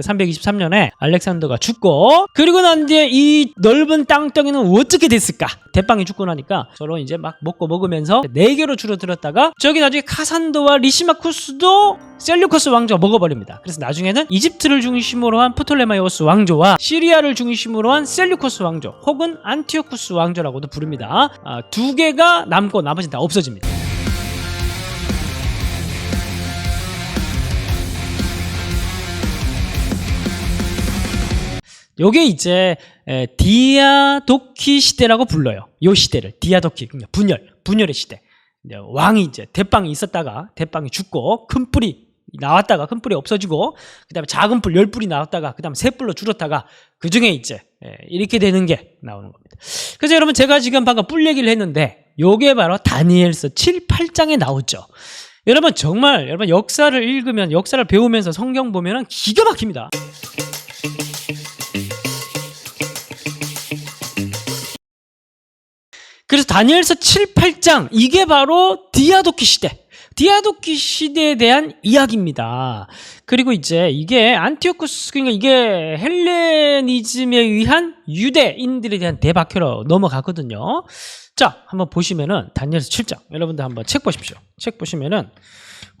323년에 알렉산더가 죽고 그리고 난 뒤에 이 넓은 땅덩이는 어떻게 됐을까? 대빵이 죽고 나니까 서로 이제 막 먹고 먹으면서 네 개로 줄어들었다가 저기 나중에 카산도와 리시마쿠스도 셀류커스 왕조가 먹어버립니다. 그래서 나중에는 이집트를 중심으로 한 프톨레마이오스 왕조와 시리아를 중심으로 한 셀류커스 왕조 혹은 안티오쿠스 왕조라고도 부릅니다. 아, 두 개가 남고 나머지는 다 없어집니다. 요게 이제 에, 디아도키 시대라고 불러요. 요 시대를 디아도키 분열 분열의 시대. 왕이 이제 대빵이 있었다가 대빵이 죽고 큰 뿔이 나왔다가 큰 뿔이 없어지고 그다음에 작은 뿔 열 뿔이 나왔다가 그다음에 세 뿔로 줄었다가 그 중에 이제 에, 이렇게 되는 게 나오는 겁니다. 그래서 여러분 제가 지금 방금 뿔 얘기를 했는데 요게 바로 다니엘서 7, 8장에 나오죠. 여러분 정말 여러분 역사를 읽으면 역사를 배우면서 성경 보면은 기가 막힙니다. 그래서 다니엘서 7, 8장 이게 바로 디아도키 시대. 디아도키 시대에 대한 이야기입니다. 그리고 이제 이게 안티오쿠스 그러니까 이게 헬레니즘에 의한 유대인들에 대한 대박회로 넘어가거든요. 자, 한번 보시면은 다니엘서 7장. 여러분들 한번 책 보십시오. 책 보시면은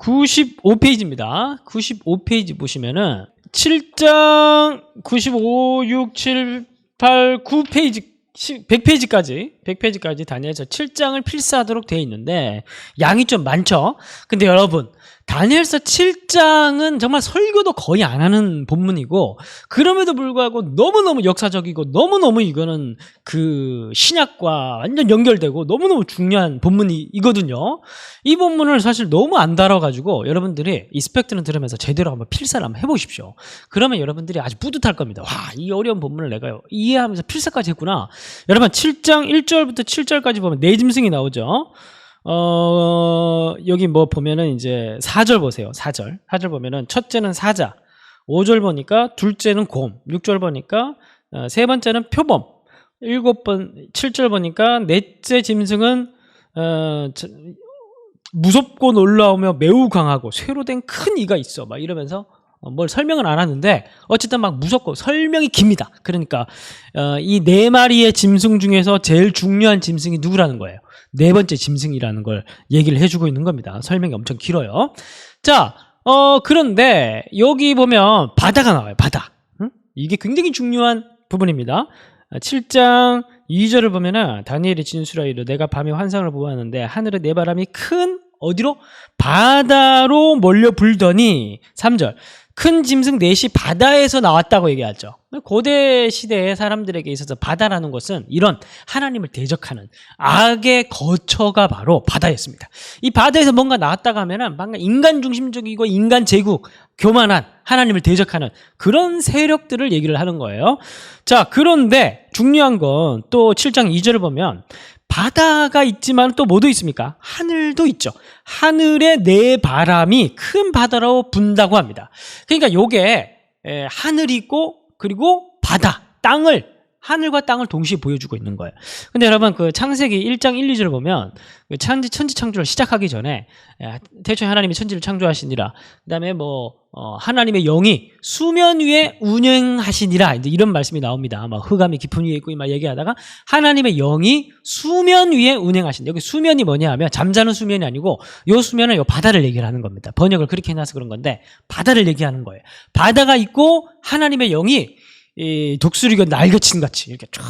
95페이지입니다. 95페이지 보시면은 7장 95, 6, 7, 8, 9페이지 100페이지까지 100페이지까지 다니엘서 7장을 필사하도록 되어 있는데 양이 좀 많죠. 근데 여러분 다니엘서 7장은 정말 설교도 거의 안 하는 본문이고 그럼에도 불구하고 너무너무 역사적이고 너무너무 이거는 그 신약과 완전 연결되고 너무너무 중요한 본문이거든요. 이 본문을 사실 너무 안 다뤄가지고 여러분들이 이 스펙트는 들으면서 제대로 한번 필사를 한번 해보십시오. 그러면 여러분들이 아주 뿌듯할 겁니다. 와, 이 어려운 본문을 내가 이해하면서 필사까지 했구나. 여러분 7장 1절부터 7절까지 보면 네 짐승이 나오죠. 어, 여기 뭐 보면은 이제 4절 보세요. 4절. 4절 보면은 첫째는 사자. 5절 보니까 둘째는 곰. 6절 보니까 어, 세 번째는 표범. 7번 7절 보니까 넷째 짐승은 어, 저, 무섭고 놀라우며 매우 강하고 쇠로 된 큰 이가 있어. 막 이러면서 어, 뭘 설명은 안 하는데 어쨌든 막 무섭고 설명이 깁니다. 그러니까 어, 이네 마리의 짐승 중에서 제일 중요한 짐승이 누구라는 거예요. 네 번째 짐승이라는 걸 얘기를 해주고 있는 겁니다. 설명이 엄청 길어요. 자, 어 그런데 여기 보면 바다가 나와요. 바다. 응? 이게 굉장히 중요한 부분입니다. 7장 2절을 보면은 다니엘이 진술하기로 내가 밤에 환상을 보았는데 하늘에 네 바람이 큰 어디로 바다로 몰려 불더니 3절 큰 짐승 넷이 바다에서 나왔다고 얘기하죠. 고대 시대의 사람들에게 있어서 바다라는 것은 이런 하나님을 대적하는 악의 거처가 바로 바다였습니다. 이 바다에서 뭔가 나왔다가 하면은 뭔가 인간 중심적이고 인간 제국, 교만한 하나님을 대적하는 그런 세력들을 얘기를 하는 거예요. 자, 그런데 중요한 건 또 7장 2절을 보면 바다가 있지만 또 뭐도 있습니까? 하늘도 있죠. 하늘에 내 바람이 큰 바다로 분다고 합니다. 그러니까 요게 에, 하늘이 있고 그리고 바다, 땅을 하늘과 땅을 동시에 보여주고 있는 거예요. 근데 여러분 그 창세기 1장 1, 2절을 보면 그 천지 천지 창조를 시작하기 전에 에, 태초에 하나님이 천지를 창조하시니라. 그다음에 뭐 어, 하나님의 영이 수면 위에 운행하시니라 이제 이런 말씀이 나옵니다. 막 흑암이 깊은 위에 있고 막 얘기하다가 하나님의 영이 수면 위에 운행하신 여기 수면이 뭐냐 하면 잠자는 수면이 아니고 요 수면은 요 바다를 얘기를 하는 겁니다. 번역을 그렇게 해놔서 그런 건데 바다를 얘기하는 거예요. 바다가 있고 하나님의 영이 이 독수리가 날개친 같이 이렇게 쫙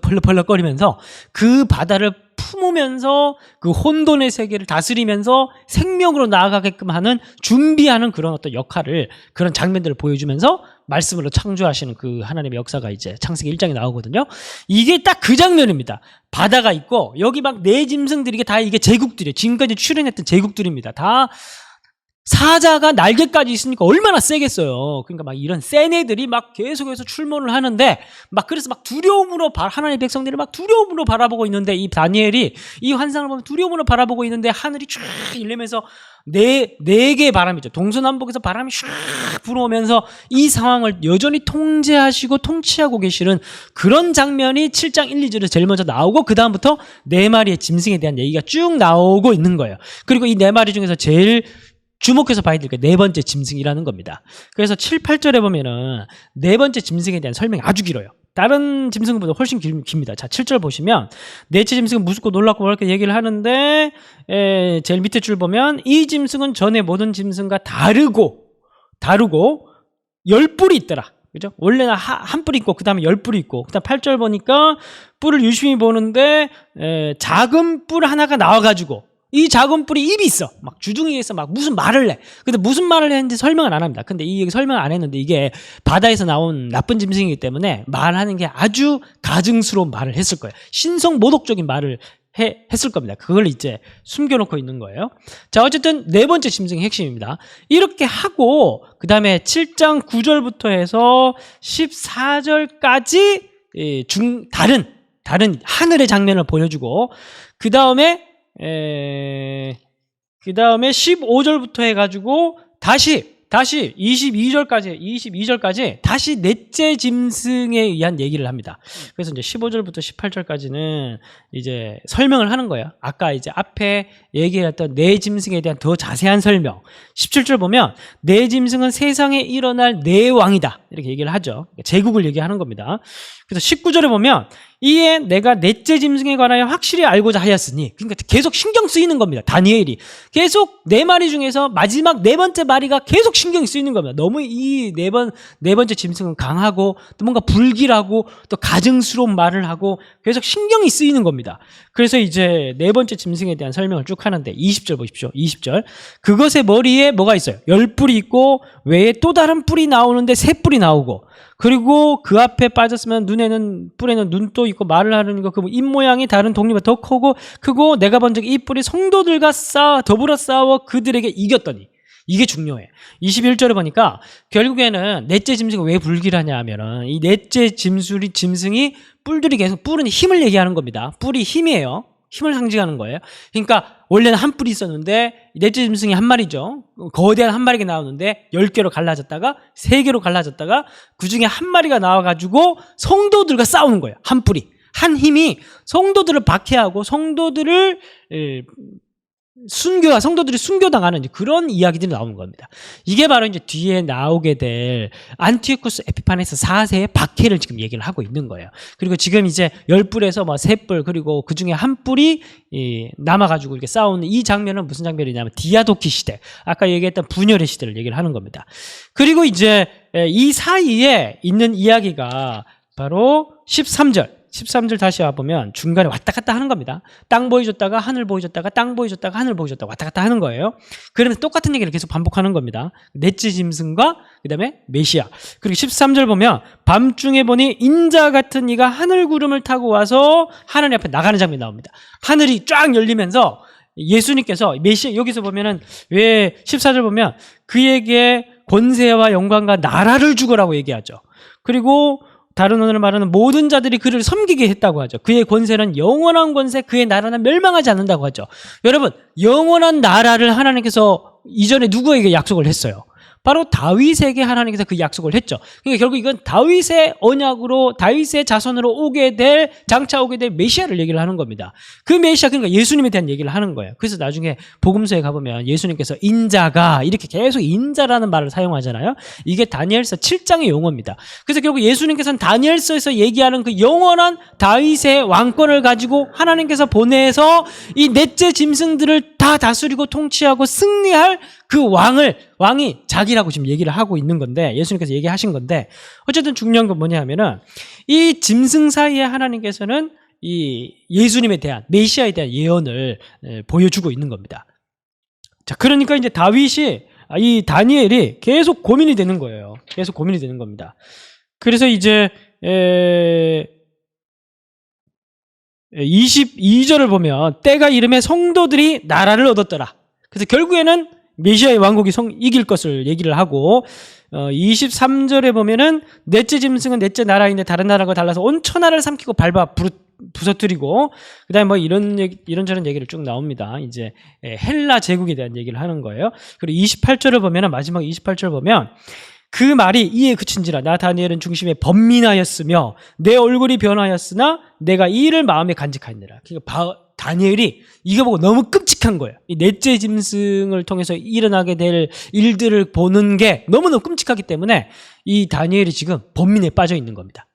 펄럭펄럭거리면서 그 바다를 품으면서 그 혼돈의 세계를 다스리면서 생명으로 나아가게끔 하는 준비하는 그런 어떤 역할을 그런 장면들을 보여주면서 말씀으로 창조하시는 그 하나님의 역사가 이제 창세기 1장에 나오거든요. 이게 딱 그 장면입니다. 바다가 있고 여기 막 네 짐승들이 다 이게 제국들이에요. 지금까지 출연했던 제국들입니다. 다 사자가 날개까지 있으니까 얼마나 세겠어요. 그러니까 막 이런 센 애들이 막 계속해서 출몰을 하는데 막 그래서 막 두려움으로 바, 하나님의 백성들이 막 두려움으로 바라보고 있는데 이 다니엘이 이 환상을 보면 두려움으로 바라보고 있는데 하늘이 쫙 일리면서 네, 네 개의 바람이죠. 동서남북에서 바람이 쫙 불어오면서 이 상황을 여전히 통제하시고 통치하고 계시는 그런 장면이 7장 1, 2절에 제일 먼저 나오고 그 다음부터 네 마리의 짐승에 대한 얘기가 쭉 나오고 있는 거예요. 그리고 이 네 마리 중에서 제일 주목해서 봐야 될 게 네 번째 짐승이라는 겁니다. 그래서 7, 8절에 보면은 네 번째 짐승에 대한 설명이 아주 길어요. 다른 짐승보다 훨씬 길- 깁니다. 자, 7절 보시면 넷째 짐승은 무섭고 놀랍고 이렇게 얘기를 하는데 에, 제일 밑에 줄 보면 이 짐승은 전에 모든 짐승과 다르고 다르고 열 뿔이 있더라. 그죠? 원래는 하- 한 뿔이 있고 그 다음에 열 뿔이 있고 그 다음 8절 보니까 뿔을 유심히 보는데 에, 작은 뿔 하나가 나와 가지고 이 작은 뿔이 입이 있어. 막 주둥이에서 막 무슨 말을 해. 근데 무슨 말을 했는지 설명을 안 합니다. 근데 이 설명을 안 했는데 이게 바다에서 나온 나쁜 짐승이기 때문에 말하는 게 아주 가증스러운 말을 했을 거예요. 신성 모독적인 말을 해- 했을 겁니다. 그걸 이제 숨겨놓고 있는 거예요. 자, 어쨌든 네 번째 짐승의 핵심입니다. 이렇게 하고, 그 다음에 7장 9절부터 해서 14절까지 중, 다른, 다른 하늘의 장면을 보여주고, 그 다음에, 에, 그 다음에 15절부터 해가지고, 다시, 다시 22절까지, 22절까지 다시 넷째 짐승에 의한 얘기를 합니다. 그래서 이제 15절부터 18절까지는 이제 설명을 하는 거예요. 아까 이제 앞에 얘기했던 네 짐승에 대한 더 자세한 설명. 17절 보면 네 짐승은 세상에 일어날 네 왕이다. 이렇게 얘기를 하죠. 제국을 얘기하는 겁니다. 그래서 19절에 보면 이에 내가 넷째 짐승에 관하여 확실히 알고자 하였으니 그러니까 계속 신경 쓰이는 겁니다. 다니엘이 계속 네 마리 중에서 마지막 네 번째 마리가 계속 신경이 쓰이는 겁니다. 너무 이 네 번 네 번째 짐승은 강하고 또 뭔가 불길하고 또 가증스러운 말을 하고 계속 신경이 쓰이는 겁니다. 그래서 이제 네 번째 짐승에 대한 설명을 쭉 하는데 20절 보십시오. 20절. 그것의 머리에 뭐가 있어요? 열 뿔이 있고 외에 또 다른 뿔이 나오는데 세 뿔이 나오고 그리고 그 앞에 빠졌으면 눈에는 뿔에는 눈도 있고 말을 하는 거그입 모양이 다른 독립보다 더 크고 크고 내가 본적이 뿔이 성도들과 싸 더불어 싸워 그들에게 이겼더니 이게 중요해. 21절에 보니까 결국에는 넷째 짐승이 왜 불길하냐 하면은 이 넷째 짐술이 짐승이 뿔들이 계속 뿔은 힘을 얘기하는 겁니다. 뿔이 힘이에요. 힘을 상징하는 거예요. 그러니까 원래는 한 뿔이 있었는데 넷째 짐승이 한 마리죠. 거대한 한 마리가 나오는데 열 개로 갈라졌다가 세 개로 갈라졌다가 그 중에 한 마리가 나와가지고 성도들과 싸우는 거예요. 한 뿔이 한 힘이 성도들을 박해하고 성도들을 에, 순교가 성도들이 순교당하는 그런 이야기들이 나오는 겁니다. 이게 바로 이제 뒤에 나오게 될 안티오쿠스 에피파네스 4세의 박해를 지금 얘기를 하고 있는 거예요. 그리고 지금 이제 열 뿔에서 뭐세 뿔 그리고 그 중에 한 뿔이 이, 남아가지고 이렇게 싸우는 이 장면은 무슨 장면이냐면 디아도키 시대 아까 얘기했던 분열의 시대를 얘기를 하는 겁니다. 그리고 이제 에, 이 사이에 있는 이야기가 바로 13절 13절 다시 와보면 중간에 왔다 갔다 하는 겁니다. 땅 보여줬다가 하늘 보여줬다가 땅 보여줬다가 하늘 보여줬다가 왔다 갔다 하는 거예요. 그러면서 똑같은 얘기를 계속 반복하는 겁니다. 넷째 짐승과 그 다음에 메시아. 그리고 13절 보면 밤중에 보니 인자 같은 이가 하늘 구름을 타고 와서 하늘 앞에 나가는 장면이 나옵니다. 하늘이 쫙 열리면서 예수님께서 메시아 여기서 보면은 왜 14절 보면 그에게 권세와 영광과 나라를 주거라고 얘기하죠. 그리고 다른 언어로 말하는 모든 자들이 그를 섬기게 했다고 하죠. 그의 권세는 영원한 권세, 그의 나라는 멸망하지 않는다고 하죠. 여러분, 영원한 나라를 하나님께서 이전에 누구에게 약속을 했어요? 바로 다윗에게 하나님께서 그 약속을 했죠. 그러니까 결국 이건 다윗의 언약으로 다윗의 자손으로 오게 될 장차 오게 될 메시아를 얘기를 하는 겁니다. 그 메시아 그러니까 예수님에 대한 얘기를 하는 거예요. 그래서 나중에 복음서에 가보면 예수님께서 인자가 이렇게 계속 인자라는 말을 사용하잖아요. 이게 다니엘서 7장의 용어입니다. 그래서 결국 예수님께서는 다니엘서에서 얘기하는 그 영원한 다윗의 왕권을 가지고 하나님께서 보내서 이 넷째 짐승들을 다 다스리고 통치하고 승리할 그 왕을 왕이 자기라고 지금 얘기를 하고 있는 건데 예수님께서 얘기하신 건데 어쨌든 중요한 건 뭐냐 하면은 이 짐승 사이에 하나님께서는 이 예수님에 대한 메시아에 대한 예언을 에, 보여주고 있는 겁니다. 자, 그러니까 이제 다윗이 아, 이 다니엘이 계속 고민이 되는 거예요. 계속 고민이 되는 겁니다. 그래서 이제 에 22절을 보면 때가 이름에 성도들이 나라를 얻었더라. 그래서 결국에는 메시아의 왕국이 성, 이길 것을 얘기를 하고 어, 23절에 보면은 넷째 짐승은 넷째 나라인데 다른 나라가 달라서 온 천하를 삼키고 밟아 부르, 부서뜨리고 그다음에 뭐 이런 얘기, 이런저런 얘기를 쭉 나옵니다. 이제 에, 헬라 제국에 대한 얘기를 하는 거예요. 그리고 28절을 보면은 마지막 28절 보면 그 말이 이에 그친지라 나 다니엘은 중심에 번민하였으며 내 얼굴이 변하였으나 내가 이 일을 마음에 간직하였느라. 그러니까 바- 다니엘이 이거 보고 너무 끔찍한 거예요. 이 넷째 짐승을 통해서 일어나게 될 일들을 보는 게 너무너무 끔찍하기 때문에 이 다니엘이 지금 번민에 빠져 있는 겁니다.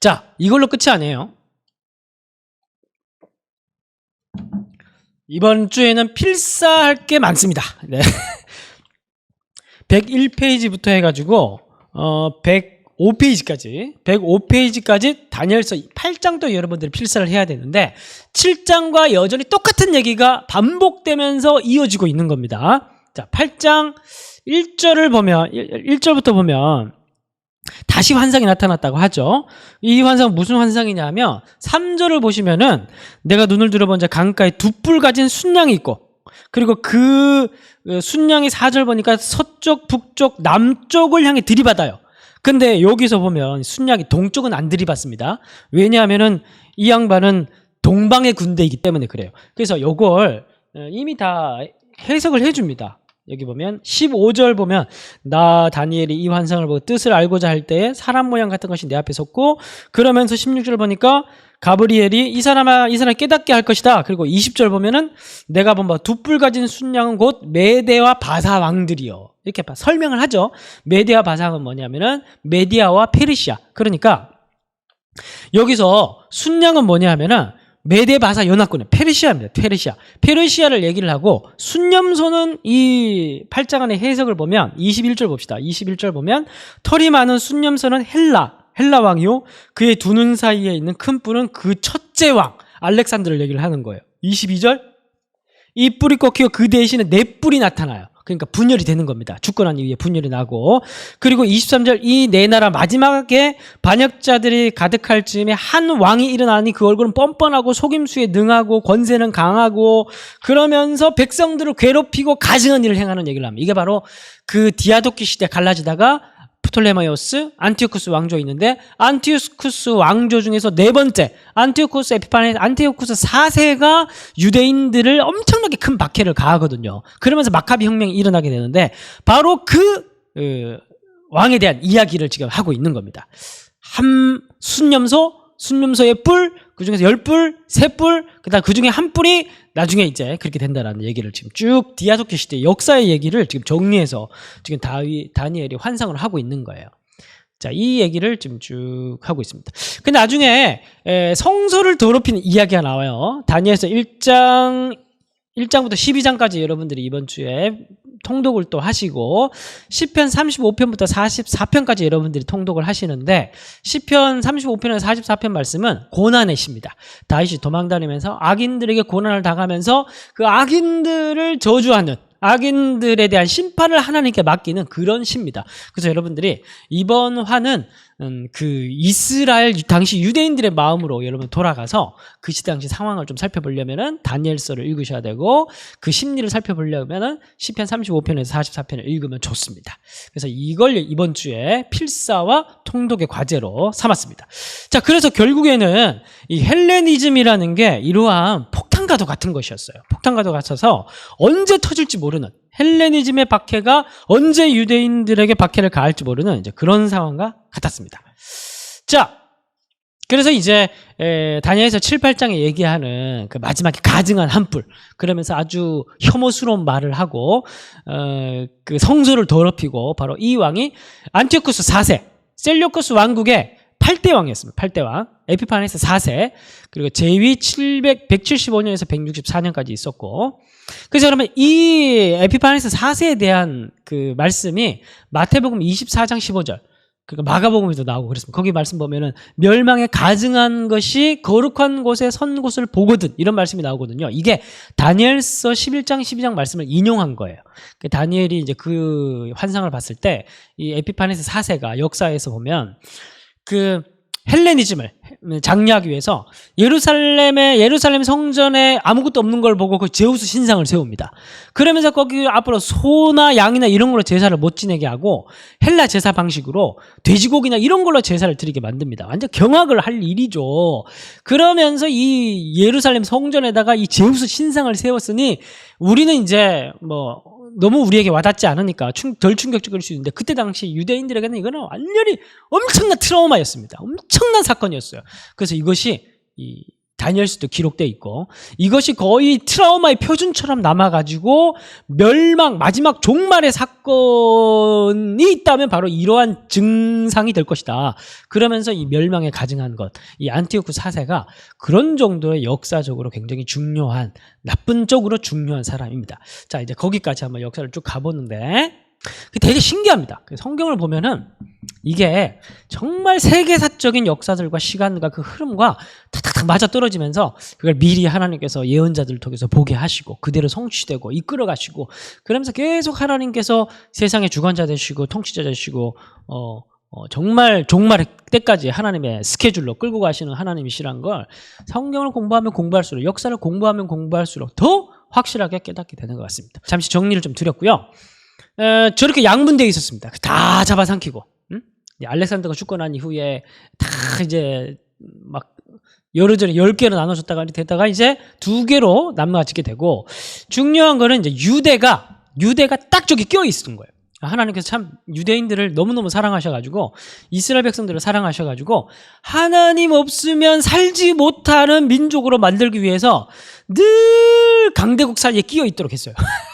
자, 이걸로 끝이 아니에요. 이번 주에는 필사할 게 많습니다. 네. 101페이지부터 해가지고 어 105페이지까지 105페이지까지 다니엘서 8장도 여러분들이 필사를 해야 되는데 7장과 여전히 똑같은 얘기가 반복되면서 이어지고 있는 겁니다. 자, 8장 1절을 보면 1절부터 보면 다시 환상이 나타났다고 하죠. 이 환상은 무슨 환상이냐면 3절을 보시면은 내가 눈을 들어본 자 강가에 두 뿔 가진 순양이 있고 그리고 그 어, 순양이 4절 보니까 서쪽, 북쪽, 남쪽을 향해 들이받아요. 근데 여기서 보면 순양이 동쪽은 안 들이받습니다. 왜냐하면은 이 양반은 동방의 군대이기 때문에 그래요. 그래서 요걸 어, 이미 다 해석을 해줍니다. 여기 보면 15절 보면 나 다니엘이 이 환상을 보고 뜻을 알고자 할 때에 사람 모양 같은 것이 내 앞에 섰고 그러면서 16절 보니까 가브리엘이 이 사람아 이 사람 깨닫게 할 것이다. 그리고 20절 보면은 내가 본바 두 뿔 가진 순양은 곧 메대와 바사 왕들이요. 이렇게 봐- 설명을 하죠. 메디아 바사는 뭐냐면은 메디아와 페르시아. 그러니까 여기서 순양은 뭐냐 하면은 메데 바사 연합군의 페르시아입니다. 페르시아. 페르시아를 얘기를 하고 순념소는 이 8장 안의 해석을 보면 21절 봅시다. 21절 보면 털이 많은 순념소는 헬라, 헬라 왕이요. 그의 두 눈 사이에 있는 큰 뿔은 그 첫째 왕 알렉산드를 얘기를 하는 거예요. 22절 이 뿔이 꺾이고 그 대신에 네 뿔이 나타나요. 그러니까 분열이 되는 겁니다. 주권한 이후에 분열이 나고 그리고 23절 이 네 나라 마지막에 반역자들이 가득할 즈음에 한 왕이 일어나니 그 얼굴은 뻔뻔하고 속임수에 능하고 권세는 강하고 그러면서 백성들을 괴롭히고 가증한 일을 행하는 얘기를 합니다. 이게 바로 그 디아도키 시대 갈라지다가 프톨레마이오스, 안티오쿠스 왕조 있는데 안티오쿠스 왕조 중에서 네 번째 안티오쿠스 에피파네 안티오쿠스 4세가 유대인들을 엄청나게 큰 박해를 가하거든요. 그러면서 마카비 혁명이 일어나게 되는데 바로 그 어, 왕에 대한 이야기를 지금 하고 있는 겁니다. 한 순념소, 순념소의 뿔, 그 중에서 열 뿔, 세 뿔, 그다음 그 중에 한 뿔이 나중에 이제 그렇게 된다라는 얘기를 지금 쭉 디아도키 시대 역사의 얘기를 지금 정리해서 지금 다위 다니엘이 환상을 하고 있는 거예요. 자, 이 얘기를 지금 쭉 하고 있습니다. 근데 나중에 에, 성소를 더럽히는 이야기가 나와요. 다니엘서 1장 1장부터 12장까지 여러분들이 이번 주에 통독을 또 하시고 시편 35편부터 44편까지 여러분들이 통독을 하시는데 시편 35편에서 44편 말씀은 고난의 시입니다. 다윗이 도망다니면서 악인들에게 고난을 당하면서 그 악인들을 저주하는 악인들에 대한 심판을 하나님께 맡기는 그런 시입니다. 그래서 여러분들이 이번 화는 음, 그 이스라엘 당시 유대인들의 마음으로 여러분 돌아가서 그 시대 당시 상황을 좀 살펴보려면은 다니엘서를 읽으셔야 되고 그 심리를 살펴보려면은 시편 35편에서 44편을 읽으면 좋습니다. 그래서 이걸 이번 주에 필사와 통독의 과제로 삼았습니다. 자, 그래서 결국에는 이 헬레니즘이라는 게 이러한 폭 탄과도 같은 것이었어요. 폭탄과도 같아서 언제 터질지 모르는 헬레니즘의 박해가 언제 유대인들에게 박해를 가할지 모르는 이제 그런 상황과 같았습니다. 자, 그래서 이제 에, 다니엘서 7, 8장에 얘기하는 그 마지막에 가증한 한뿔 그러면서 아주 혐오스러운 말을 하고 어, 그 성소를 더럽히고 바로 이 왕이 안티오쿠스 4세 셀류쿠스 왕국의 8대 왕이었습니다. 8대 왕. 에피파네스 4세. 그리고 제위 700 175년에서 164년까지 있었고 그래서 그러면 이 에피파네스 4세에 대한 그 말씀이 마태복음 24장 15절 그러니까 마가복음에도 나오고 그랬습니다. 거기 말씀 보면은 멸망에 가증한 것이 거룩한 곳에 선 곳을 보거든 이런 말씀이 나오거든요. 이게 다니엘서 11장 12장 말씀을 인용한 거예요. 그 다니엘이 이제 그 환상을 봤을 때 이 에피파네스 4세가 역사에서 보면 그 헬레니즘을 장려하기 위해서 예루살렘의 예루살렘 성전에 아무것도 없는 걸 보고 그 제우스 신상을 세웁니다. 그러면서 거기 앞으로 소나 양이나 이런 걸로 제사를 못 지내게 하고 헬라 제사 방식으로 돼지고기나 이런 걸로 제사를 드리게 만듭니다. 완전 경악을 할 일이죠. 그러면서 이 예루살렘 성전에다가 이 제우스 신상을 세웠으니 우리는 이제 뭐 너무 우리에게 와닿지 않으니까 충- 덜 충격적일 수 있는데 그때 당시 유대인들에게는 이거는 완전히 엄청난 트라우마였습니다. 엄청난 사건이었어요. 그래서 이것이 이 다니엘서도 기록돼 있고 이것이 거의 트라우마의 표준처럼 남아가지고 멸망 마지막 종말의 사건이 있다면 바로 이러한 증상이 될 것이다. 그러면서 이 멸망에 가증한 것, 이 안티오쿠 사세가 그런 정도의 역사적으로 굉장히 중요한 나쁜 쪽으로 중요한 사람입니다. 자 이제 거기까지 한번 역사를 쭉 가보는데 되게 신기합니다. 그 성경을 보면은 이게 정말 세계사적인 역사들과 시간과 그 흐름과 탁탁탁 맞아 떨어지면서 그걸 미리 하나님께서 예언자들을 통해서 보게 하시고 그대로 성취되고 이끌어 가시고 그러면서 계속 하나님께서 세상의 주관자 되시고 통치자 되시고 어, 어, 정말 종말 때까지 하나님의 스케줄로 끌고 가시는 하나님이시란 걸 성경을 공부하면 공부할수록 역사를 공부하면 공부할수록 더 확실하게 깨닫게 되는 것 같습니다. 잠시 정리를 좀 드렸고요. 에, 저렇게 양분되어 있었습니다. 다 잡아삼키고 음? 알렉산더가 죽고 난 이후에 다 이제 막 여러 전에 열 개로 나눠졌다가 되다가 이제 두 개로 남아지게 되고 중요한 거는 이제 유대가 유대가 딱 저기 껴 있었던 거예요. 하나님께서 참 유대인들을 너무너무 사랑하셔가지고 이스라엘 백성들을 사랑하셔가지고 하나님 없으면 살지 못하는 민족으로 만들기 위해서 늘 강대국 사이에 끼어 있도록 했어요.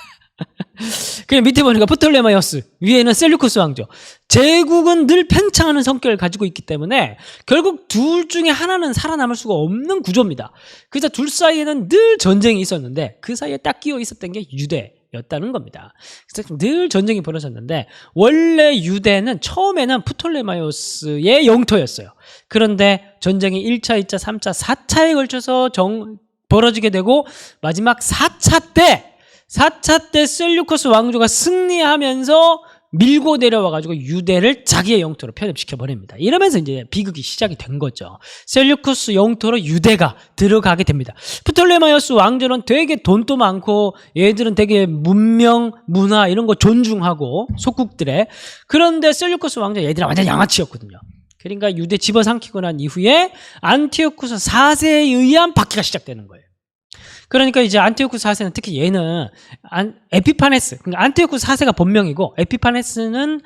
그냥 밑에 보니까 프톨레마이어스 위에는 셀류쿠스 왕조. 제국은 늘 팽창하는 성격을 가지고 있기 때문에 결국 둘 중에 하나는 살아남을 수가 없는 구조입니다. 그래서 둘 사이에는 늘 전쟁이 있었는데 그 사이에 딱 끼어 있었던 게 유대 였다는 겁니다. 그래서 늘 전쟁이 벌어졌는데 원래 유대는 처음에는 프톨레마이오스의 영토였어요. 그런데 전쟁이 1차, 2차, 3차, 4차에 걸쳐서 정, 벌어지게 되고 마지막 4차 때 4차 때 셀류커스 왕조가 승리하면서 밀고 내려와 가지고 유대를 자기의 영토로 편입시켜 버립니다. 이러면서 이제 비극이 시작이 된 거죠. 셀류쿠스 영토로 유대가 들어가게 됩니다. 프톨레마이어스 왕조는 되게 돈도 많고 얘들은 되게 문명, 문화 이런 거 존중하고 속국들의 그런데 셀류쿠스 왕조 얘들은 완전 양아치였거든요. 그러니까 유대 집어삼키고 난 이후에 안티오쿠스 4세에 의한 박해가 시작되는 거예요. 그러니까 이제 안티오쿠스 4세는 특히 얘는 안, 에피파네스, 그러니까 안티오쿠스 4세가 본명이고 에피파네스는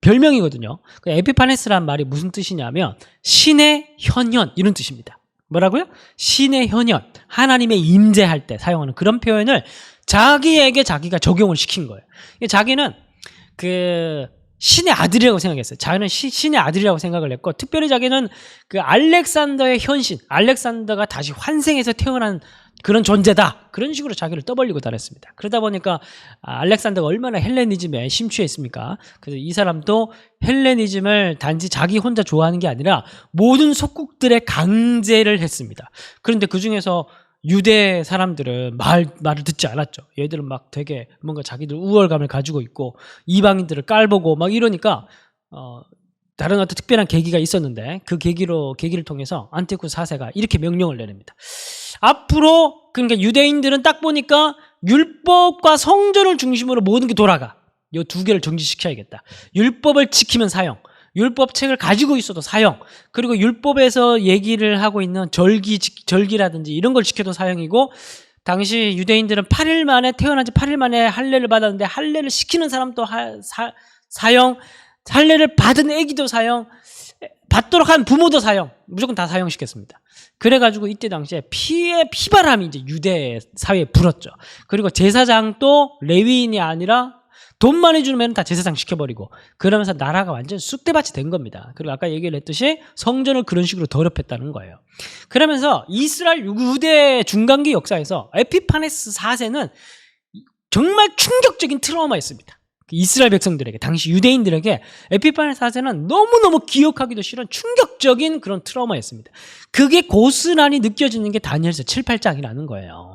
별명이거든요. 그 에피파네스란 말이 무슨 뜻이냐면 신의 현현 이런 뜻입니다. 뭐라고요? 신의 현현, 하나님의 임재할 때 사용하는 그런 표현을 자기에게 자기가 적용을 시킨 거예요. 자기는 그 신의 아들이라고 생각했어요. 자기는 시, 신의 아들이라고 생각을 했고, 특별히 자기는 그 알렉산더의 현신, 알렉산더가 다시 환생해서 태어난 그런 존재다. 그런 식으로 자기를 떠벌리고 다녔습니다. 그러다 보니까 아, 알렉산더가 얼마나 헬레니즘에 심취했습니까? 그래서 이 사람도 헬레니즘을 단지 자기 혼자 좋아하는 게 아니라 모든 속국들의 강제를 했습니다. 그런데 그 중에서 유대 사람들은 말, 말을 듣지 않았죠. 얘들은 막 되게 뭔가 자기들 우월감을 가지고 있고 이방인들을 깔보고 막 이러니까 어, 다른 어떤 특별한 계기가 있었는데 그 계기로 계기를 통해서 안티오쿠스 4세가 이렇게 명령을 내립니다. 앞으로 그러니까 유대인들은 딱 보니까 율법과 성전을 중심으로 모든 게 돌아가. 이 두 개를 정지시켜야겠다. 율법을 지키면 사형. 율법책을 가지고 있어도 사형. 그리고 율법에서 얘기를 하고 있는 절기 절기라든지 이런 걸 지켜도 사형이고 당시 유대인들은 8일 만에 태어난 지 8일 만에 할례를 받았는데 할례를 시키는 사람도 하, 사, 사형. 할례를 받은 애기도 사형. 받도록 한 부모도 사형. 무조건 다 사형시켰습니다. 그래가지고 이때 당시에 피의 피바람이 이제 유대 사회에 불었죠. 그리고 제사장도 레위인이 아니라 돈 많이 주면 다 제사장 시켜버리고 그러면서 나라가 완전 쑥대밭이 된 겁니다. 그리고 아까 얘기를 했듯이 성전을 그런 식으로 더럽혔다는 거예요. 그러면서 이스라엘 유대 중간기 역사에서 에피파네스 4세는 정말 충격적인 트라우마였습니다. 그 이스라엘 백성들에게 당시 유대인들에게 에피파넬 사세는 너무너무 기억하기도 싫은 충격적인 그런 트라우마였습니다. 그게 고스란히 느껴지는 게 다니엘서 7, 8장이라는 거예요.